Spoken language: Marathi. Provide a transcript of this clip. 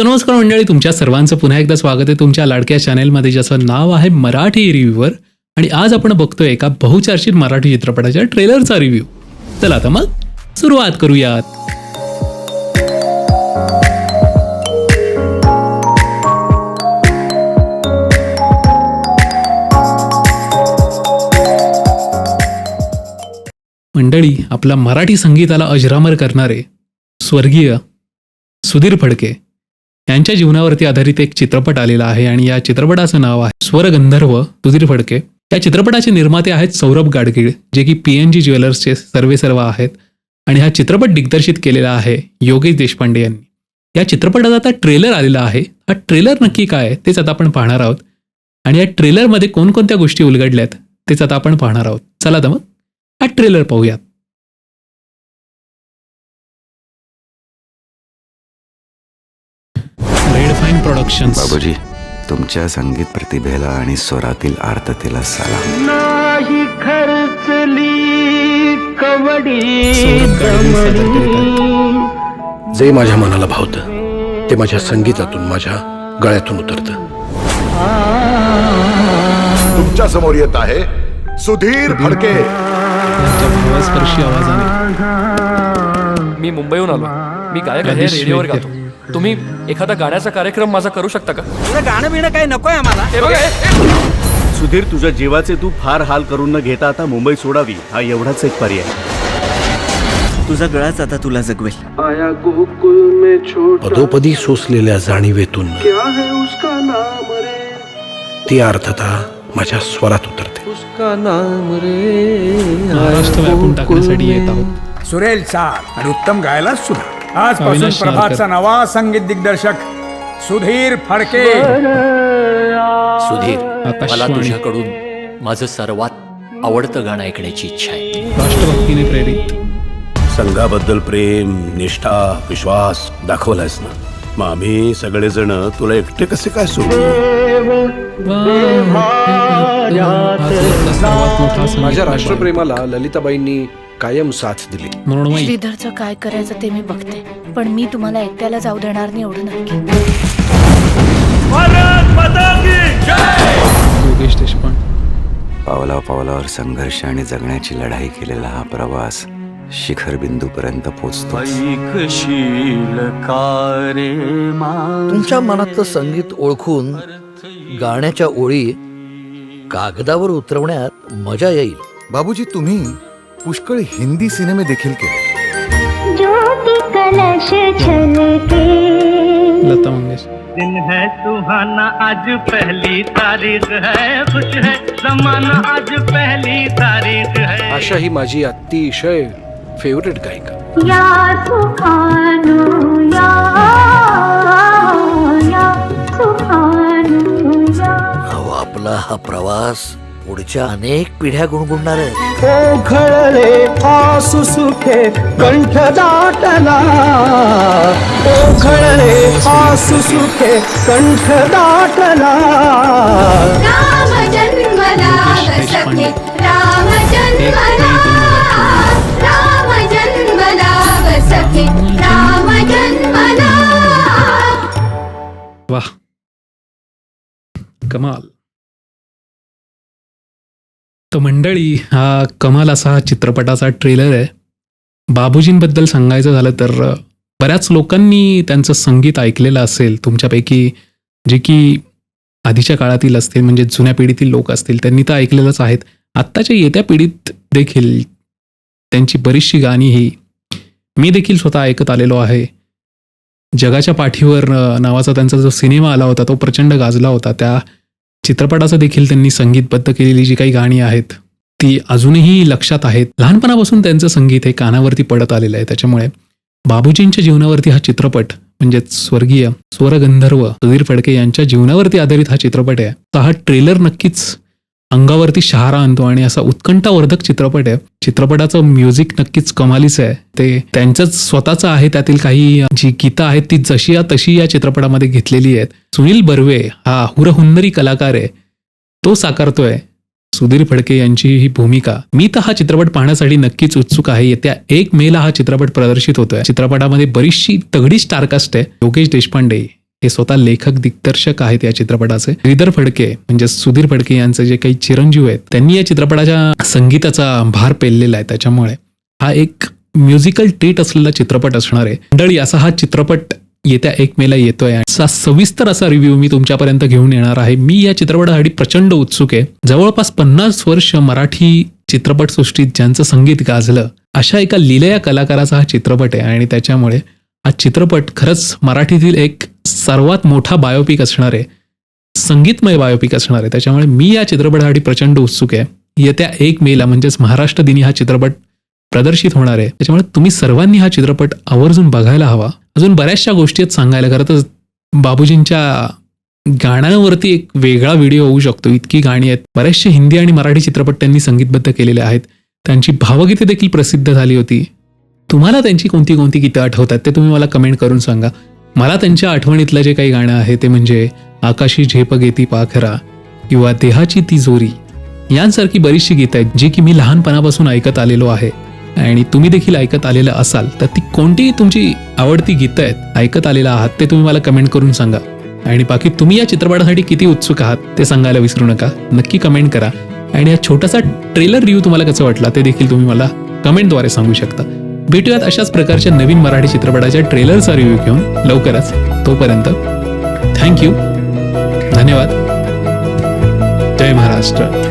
सो नमस्कार मंडळी तुमच्या सर्वांचं पुन्हा एकदा स्वागत आहे तुमच्या लाडक्या चॅनेलमध्ये ज्याचं नाव आहे मराठी रिव्ह्यूवर आणि आज आपण बघतोय एका बहुचर्चित मराठी चित्रपटाच्या ट्रेलरचा रिव्ह्यू चला आता मग सुरुवात करूयात. मंडळी आपला मराठी संगीताला अजरामर करणारे स्वर्गीय सुधीर फडके. यांच्या जीवनावरती आधारित एक चित्रपट आलेला आहे आणि या चित्रपटाचं नाव आहे स्वरगंधर्व सुधीर फडके. या चित्रपटाचे निर्माते आहेत सौरभ गाडगीळ जे की पी एन जी ज्वेलर्सचे सर्वे सर्व आहेत. आणि हा चित्रपट दिग्दर्शित केलेला आहे योगेश देशपांडे यांनी. या चित्रपटाचा आता ट्रेलर आलेला आहे. हा ट्रेलर नक्की काय तेच आता आपण पाहणार आहोत. आणि या ट्रेलरमध्ये कोणकोणत्या गोष्टी उलगडल्यात तेच आता आपण पाहणार आहोत. चला तर मग हा ट्रेलर पाहूयात. रेड फाईन प्रोडक्शन्स बाबूजी तुमच्या संगीत प्रतिभेला आणि स्वरातील आर्ततेला सलाम. नाही खर्चली कवडी. जे माझ्या मनाला भावतं ते माझ्या संगीतातून माझ्या गळ्यातून उतरतं. तुमच्यासमोर येत आहे सुधीर फडके. भावस्पर्शी आवाजाने. मी मुंबईहून आलो. मी गायक आहे रेडिओवर. गातो. तुम्ही एखादा गाण्याचा कार्यक्रम माझा करू शकता का? तुला गाणं बिणं काही नकोय आम्हाला. हे बघा हे- सुधीर तुझ्या जीवाचे तू फार हाल करून न घेता आता मुंबई सोडावी हा एवढाच एक पर्याय. तुझा गळाच आता तुला जगवेल. आया गोकुल में छोटा पदोपदी सोसलेल्या जाणीवेतून क्या है उसका नाम रे? ती अर्थता माझ्या स्वरात उतरते. उसका नाम रे? महाराष्ट्र व्यापून टाकण्यासाठी येत आहोत. सुरेल चाल आणि उत्तम गायला सुद्धा आजपासून प्रभातचा नवा संगीत दिग्दर्शक सुधीर फडके. सुधीर मला तुझ्याकडून माझं सर्वात आवडतं गाणं ऐकण्याची इच्छा आहे. राष्ट्रभक्तीने प्रेरित. संघाबद्दल प्रेम निष्ठा विश्वास दाखवलायस ना. मग आम्ही सगळेजण तुला एकटे कसे काय सोडू? माझ्या. राष्ट्रप्रेमाला ललिताबाईंनी कायम साथ दिली. श्रीधरचं काय करायचं ते मी बघते. पण मी तुम्हाला एकट्याला जाऊ देणार नाही एवढं नक्की. योगेश देशपांडे. पावला पावलावर संघर्ष आणि जगण्याची लढाई केलेला हा प्रवास शिखर बिंदूपर्यंत पोचतो तुमच्या मनातलं संगीत ओळखून गाण्याच्या ओळी कागदावर उतरवण्यात मजा येईल. बाबूजी तुम्ही पुष्कळ हिंदी सिनेमे देखील केले. लता मंगेशकर. दिन है सुहाना आज पहली तारीख है। खुश है जमाना आज पहली तारीख है। आशा ही माझी अतिशय फेवरेट गायिका. या सुखानो या या सुखानो या. अहो आपला हा प्रवास पुढच्या अनेक पिढ्या गुणगुणणार आहे ओघळले आसु सुखे कंठ दाटला. ओघळले आसु सुखे कंठ दाटला. राम जन्मला देशपांडे. राम जन्मला राम जन्मला सखे राम जन्मला. वा कमाल. तर मंडळी हा कमाल असा हा चित्रपटाचा ट्रेलर आहे. बाबूजींबद्दल सांगायचं झालं तर बऱ्याच लोकांनी त्यांचं संगीत ऐकलेलं असेल. तुमच्यापैकी जे की आधीच्या काळातील असतील म्हणजे जुन्या पिढीतील लोक असतील त्यांनी तर ऐकलेलंच आहेत. आत्ताच्या येत्या पिढीत देखील त्यांची बरीचशी गाणी ही मी देखील स्वतः ऐकत आलेलो आहे. जगाच्या पाठीवर नावाचा त्यांचा जो सिनेमा आला होता तो प्रचंड गाजला होता. त्या चित्रपटाचं देखील त्यांनी संगीतबद्ध केलेली जी काही गाणी आहेत ती अजूनही लक्षात आहेत. लहानपणापासून त्यांचं संगीत हे कानावरती पडत आलेलं आहे. त्याच्यामुळे बाबूजींच्या जीवनावरती हा चित्रपट म्हणजेच स्वर्गीय स्वरगंधर्व सुधीर फडके यांच्या जीवनावरती आधारित हा चित्रपट आहे. तर हा ट्रेलर नक्कीच अंगावरती शहारा आणतो आणि असा उत्कंठावर्धक चित्रपट आहे. चित्रपटाचं म्युझिक नक्कीच कमालीच आहे. ते त्यांचंच स्वतःचं आहे त्यातील काही जी गीतं आहेत ती जशी या तशी या चित्रपटामध्ये घेतलेली आहेत. सुनील बर्वे हा हुरहुन्नरी कलाकार आहे. तो साकारतोय. सुधीर फडके यांची ही भूमिका. मी तर हा चित्रपट पाहण्यासाठी नक्कीच उत्सुक आहे. येत्या एक मेला हा चित्रपट प्रदर्शित होतोय. चित्रपटामध्ये बरीचशी तगडी स्टारकास्ट आहे. योगेश देशपांडे. हे स्वतः लेखक दिग्दर्शक आहेत या चित्रपटाचे. श्रीधर फडके म्हणजे सुधीर फडके यांचे जे काही चिरंजीव आहेत त्यांनी या चित्रपटाच्या संगीताचा भार पेललेला आहे. त्याच्यामुळे हा एक म्युझिकल टेट असलेला चित्रपट असणार आहे. मंडळी असा हा चित्रपट येत्या एक मेला येतोय असा सविस्तर असा रिव्ह्यू मी तुमच्यापर्यंत घेऊन येणार आहे. मी या चित्रपटासाठी प्रचंड उत्सुक आहे. जवळपास पन्नास वर्ष मराठी चित्रपटसृष्टीत ज्यांचं संगीत गाजलं अशा एका लिलया कलाकाराचा हा चित्रपट आहे आणि त्याच्यामुळे हा चित्रपट खरंच मराठीतील एक सर्वात मोठा बायोपिक असणार आहे. संगीतमय बायोपिक असणार आहे. त्याच्यामुळे मी या चित्रपटासाठी प्रचंड उत्सुक आहे. येत्या एक मेला म्हणजेच महाराष्ट्र दिनी हा चित्रपट प्रदर्शित होणार आहे. त्याच्यामुळे तुम्ही सर्वांनी हा चित्रपट आवर्जून बघायला हवा. अजून बऱ्याचशा गोष्टी आहेत सांगायला. खरं तर बाबूजींच्या गाण्यांवरती एक वेगळा व्हिडिओ होऊ शकतो. इतकी गाणी आहेत. बरेचसे हिंदी आणि मराठी चित्रपट त्यांनी संगीतबद्ध केलेले आहेत. त्यांची भावगीते देखील प्रसिद्ध झाली होती. तुम्हाला त्यांची कोणती कोणती गीतं आठवतात ते तुम्ही मला कमेंट करून सांगा. मला त्यांच्या आठवणीतलं जे काही गाणं आहे ते म्हणजे आकाशी झेप घेती पाखरा किंवा देहाची ती जोरी. यांसारखी बरीचशी गीतं आहेत जी की मी लहानपणापासून ऐकत आलेलो आहे. आणि तुम्ही देखील ऐकत आलेलं असाल तर ती कोणती तुमची आवडती गीतं आहेत ऐकत आलेला आहात ते तुम्ही मला कमेंट करून सांगा. आणि बाकी तुम्ही या चित्रपटासाठी किती उत्सुक आहात ते सांगायला विसरू नका. नक्की कमेंट करा. आणि हा छोटासा ट्रेलर रिव्ह्यू तुम्हाला कसं वाटला ते देखील तुम्ही मला कमेंटद्वारे सांगू शकता. भेटूयात अशाच प्रकारच्या नवीन मराठी चित्रपटाच्या ट्रेलरचा रिव्ह्यू घेऊन लवकरच तोपर्यंत. थँक्यू धन्यवाद. जय महाराष्ट्र.